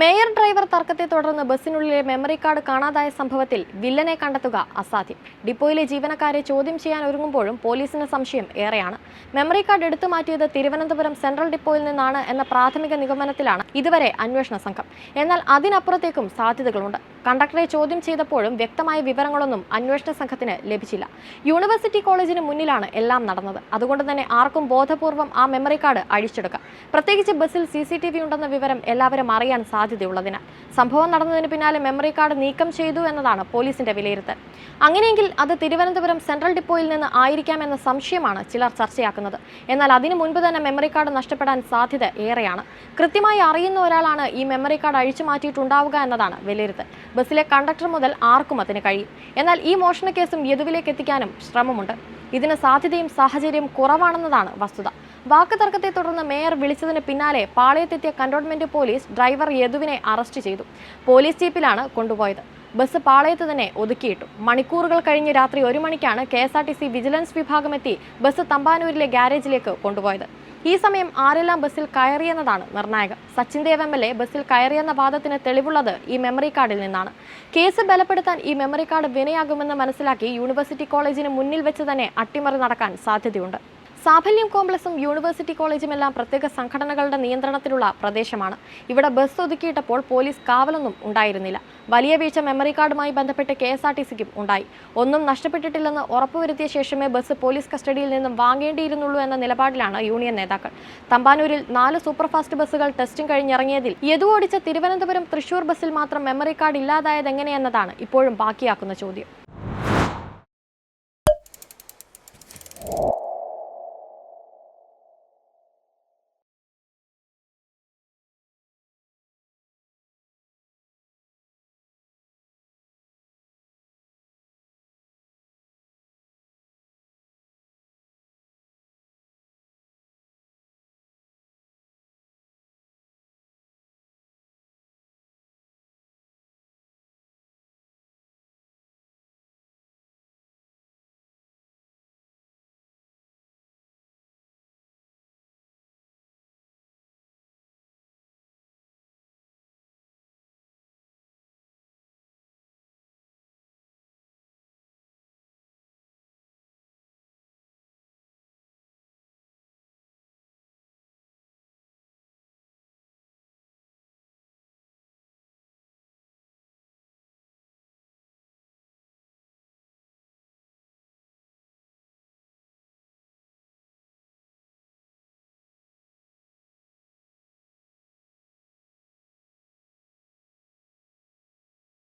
Mayor driver തർക്കത്തെ തുടർന്ന് ബസ്സിനുള്ളിലെ memory card കാണാതായ സംഭവത്തിൽ വില്ലനെ കണ്ടെത്തുക അസാധ്യം. ഡിപ്പോയിലെ ജീവനക്കാരെ ചോദ്യം ചെയ്യാൻ ഒരുങ്ങുമ്പോഴും പോലീസിന് സംശയം ഏറെയാണ്. മെമ്മറി കാർഡ് എടുത്തു മാറ്റിയത് തിരുവനന്തപുരം സെൻട്രൽ ഡിപ്പോയിൽ നിന്നാണ് എന്ന പ്രാഥമിക നിഗമനത്തിലാണ് ഇതുവരെ അന്വേഷണ സംഘം. എന്നാൽ അതിനപ്പുറത്തേക്കും സാധ്യതകളുണ്ട്. കണ്ടക്ടറെ ചോദ്യം ചെയ്തപ്പോഴും വ്യക്തമായ വിവരങ്ങളൊന്നും അന്വേഷണ സംഘത്തിന് ലഭിച്ചില്ല. യൂണിവേഴ്സിറ്റി കോളേജിന് മുന്നിലാണ് എല്ലാം നടന്നത്. അതുകൊണ്ട് തന്നെ ആർക്കും ബോധപൂർവം ആ മെമ്മറി കാർഡ് അഴിച്ചെടുക്കാം. പ്രത്യേകിച്ച് ബസ്സിൽ സി സി ടി വി ഉണ്ടെന്ന വിവരം എല്ലാവരും അറിയാൻ സാധ്യതയുള്ളതിനാൽ. സംഭവം നടന്നതിന് പിന്നാലെ മെമ്മറി കാർഡ് നീക്കം ചെയ്തു എന്നതാണ് പോലീസിന്റെ വിലയിരുത്തൽ. അങ്ങനെയെങ്കിൽ അത് തിരുവനന്തപുരം സെൻട്രൽ ഡിപ്പോയിൽ നിന്ന് ആയിരിക്കാമെന്ന സംശയമാണ് ചിലർ ചർച്ചയാക്കുന്നത്. എന്നാൽ അതിനു മുൻപ് തന്നെ മെമ്മറി കാർഡ് നഷ്ടപ്പെടാൻ സാധ്യത ഏറെയാണ്. കൃത്യമായി അറിയുന്ന ഒരാളാണ് ഈ മെമ്മറി കാർഡ് അഴിച്ചു മാറ്റിയിട്ടുണ്ടാവുക എന്നതാണ് വിലയിരുത്തൽ. ബസ്സിലെ കണ്ടക്ടർ മുതൽ ആർക്കും അതിന് കഴിയും. എന്നാൽ ഈ മോഷണ കേസും യദുവിലേക്ക് എത്തിക്കാനും ശ്രമമുണ്ട്. ഇതിന് സാധ്യതയും സാഹചര്യം കുറവാണെന്നതാണ് വസ്തുത. വാക്ക് തർക്കത്തെ തുടർന്ന് മേയർ വിളിച്ചതിന് പിന്നാലെ പാളയത്തെത്തിയ കന്റോൺമെന്റ് പോലീസ് ഡ്രൈവർ യദുവിനെ അറസ്റ്റ് ചെയ്തു. പോലീസ് ജീപ്പിലാണ് കൊണ്ടുപോയത്. ബസ് പാളയത്ത് തന്നെ ഒതുക്കിയിട്ടു. മണിക്കൂറുകൾ കഴിഞ്ഞ് രാത്രി ഒരു മണിക്കാണ് K S R T C vigilance വിഭാഗം എത്തി ബസ് തമ്പാനൂരിലെ ഗ്യാരേജിലേക്ക് കൊണ്ടുപോയത്. ഈ സമയം ആരെല്ലാം ബസ്സിൽ കയറിയെന്നതാണ് നിർണായകം. Sachin Dev M L A ബസ്സിൽ കയറിയെന്ന വാദത്തിന് തെളിവുള്ളത് ഈ മെമ്മറി കാർഡിൽ നിന്നാണ്. കേസ് ബലപ്പെടുത്താൻ ഈ മെമ്മറി കാർഡ് വിനയാകുമെന്ന് മനസ്സിലാക്കി യൂണിവേഴ്സിറ്റി കോളേജിന് മുന്നിൽ വെച്ച് തന്നെ അട്ടിമറി നടക്കാൻ സാധ്യതയുണ്ട്. സാഫല്യം കോംപ്ലക്സും യൂണിവേഴ്സിറ്റി കോളേജുമെല്ലാം പ്രത്യേക സംഘടനകളുടെ നിയന്ത്രണത്തിലുള്ള പ്രദേശമാണ്. ഇവിടെ ബസ് ഒതുക്കിയിട്ടപ്പോൾ പോലീസ് കാവലൊന്നും ഉണ്ടായിരുന്നില്ല. വലിയ വീഴ്ച മെമ്മറി കാർഡുമായി ബന്ധപ്പെട്ട് കെ എസ് ആർ ടി സിക്കും ഉണ്ടായി. ഒന്നും നഷ്ടപ്പെട്ടിട്ടില്ലെന്ന് ഉറപ്പുവരുത്തിയ ശേഷമേ ബസ് പോലീസ് കസ്റ്റഡിയിൽ നിന്നും വാങ്ങേണ്ടിയിരുന്നുള്ളൂ എന്ന നിലപാടിലാണ് യൂണിയൻ നേതാക്കൾ. തമ്പാനൂരിൽ നാല് സൂപ്പർഫാസ്റ്റ് ബസ്സുകൾ ടെസ്റ്റും കഴിഞ്ഞിറങ്ങിയതിൽ യദു ഓടിച്ച തിരുവനന്തപുരം തൃശൂർ ബസ്സിൽ മാത്രം മെമ്മറി കാർഡ് ഇല്ലാതായതെങ്ങനെയെന്നതാണ് ഇപ്പോഴും ബാക്കിയാക്കുന്ന ചോദ്യം.